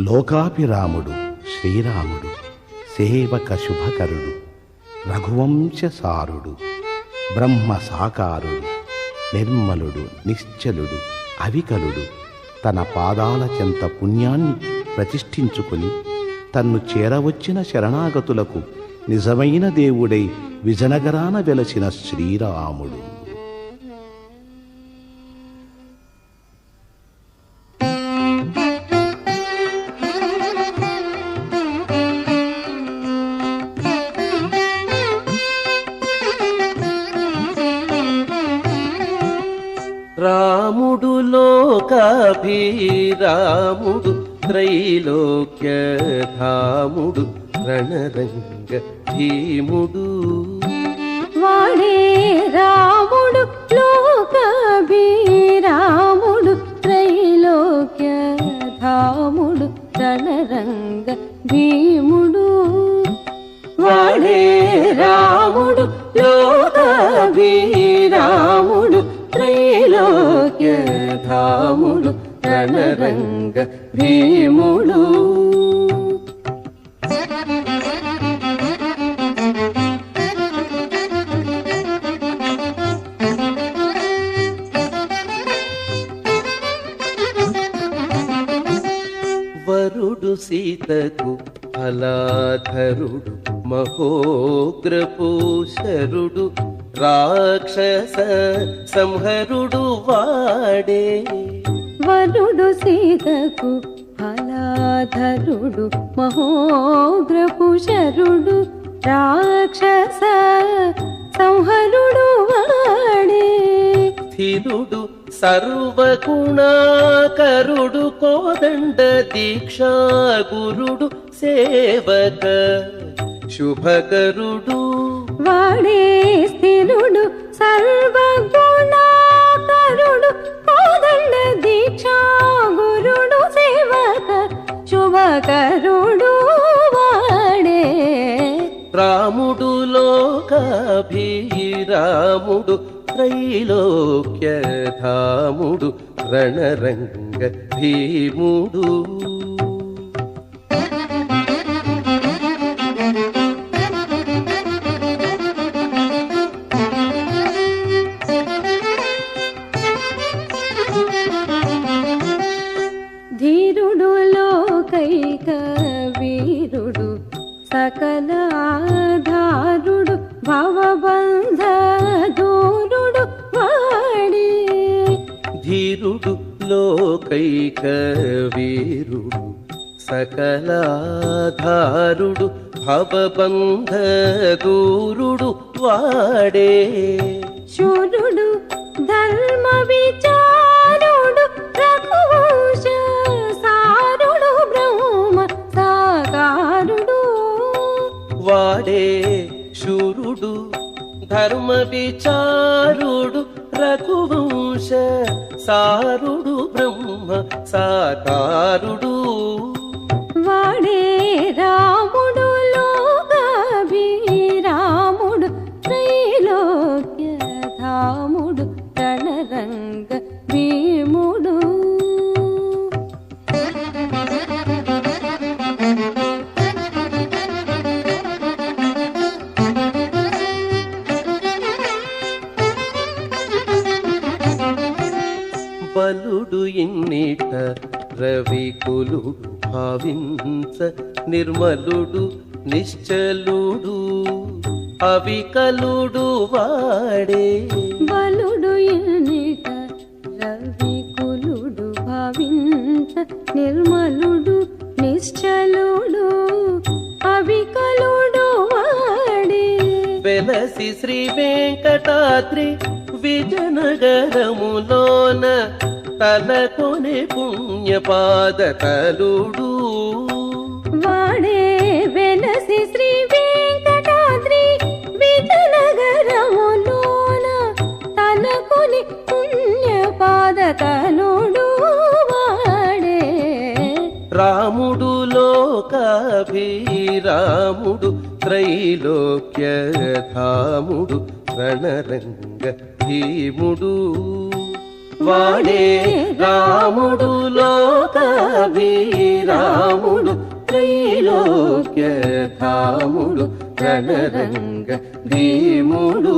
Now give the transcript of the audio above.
లోకాభిరాముడు శ్రీరాముడు సేవక శుభకరుడు రఘువంశసారుడు బ్రహ్మ సాకారుడు నిర్మలుడు నిశ్చలుడు అవికలుడు తన పాదాల చెంత పుణ్యాన్ని ప్రతిష్ఠించుకుని తన్ను చేరవచ్చిన శరణాగతులకు నిజమైన దేవుడై విజనగరాన వెలసిన శ్రీరాముడు. రాముడు లోకాభిరాముడు త్రైలోక్య ధాముడు రణరంగ భీముడు వాడే రాముడు లోకభీరాముడు త్రైలోక్య ధాముడు రణరంగ భీముడు వాడే రాముడు లోకాభిరాముడు ధాముడు రణరంగ భీముడు వరుడు సీతకు ఫలాధరుడు మహోగ్రపూషరుడు రాక్షస సంహరుడు వాడే. వరుడు సీతకు ఫలాధరుడు మహోగ్రపుషరుడు రాక్షస సంహరుడు వాడే. స్థిరుడు సర్వగుణాకరుడు కోదండ దీక్షా గురుడు సేవక శుభకరుడు వాడే స్థిరుడు సర్వగుణాకరుడు కోదండ దీక్షా గురుడు సేవక శుభకరుడు వాడే. రాముడు లోకాభిరాముడు త్రైలోక్య ధాముడు రణరంగ భీముడు లోకైక వీరుడు సకల ఆధారుడు భవబంధ దూరుడు వాడే. ధీరుడు లోకైక వీరుడు సకలాధారుడు భవబంధ దూరుడు వాడే. శూరుడు ధర్మ విచారుడు విచారుడు రఘువంశ సారుడు బ్రహ్మ సాకారుడు. వాడే బలుడు ఇన్నిట రవికులుడు భావించ నిర్మలుడు నిశ్చలుడు అవికలుడు వాడే. బలుడు ఎన్నిట రవి కులుడు భావించ నిర్మలుడు నిశ్చలుడు అవికలుడు వాడే. వెలసి శ్రీ వెంకటాద్రి విజయనగరములోన తలకొనే పుణ్యపాద తలుడు. వాడే వెలసి శ్రీ వెంకటాద్రి విజయనగరములోన తనకుని పుణ్యపాద తనుడు వాడే. రాముడు లోకాభిరాముడు త్రైలోక్య ధాముడు రణరంగ భీముడు వాడే రాముడు లోక పట్టాభిరాముడు త్రైలోక్య ధాముడు రణరంగ భీముడు.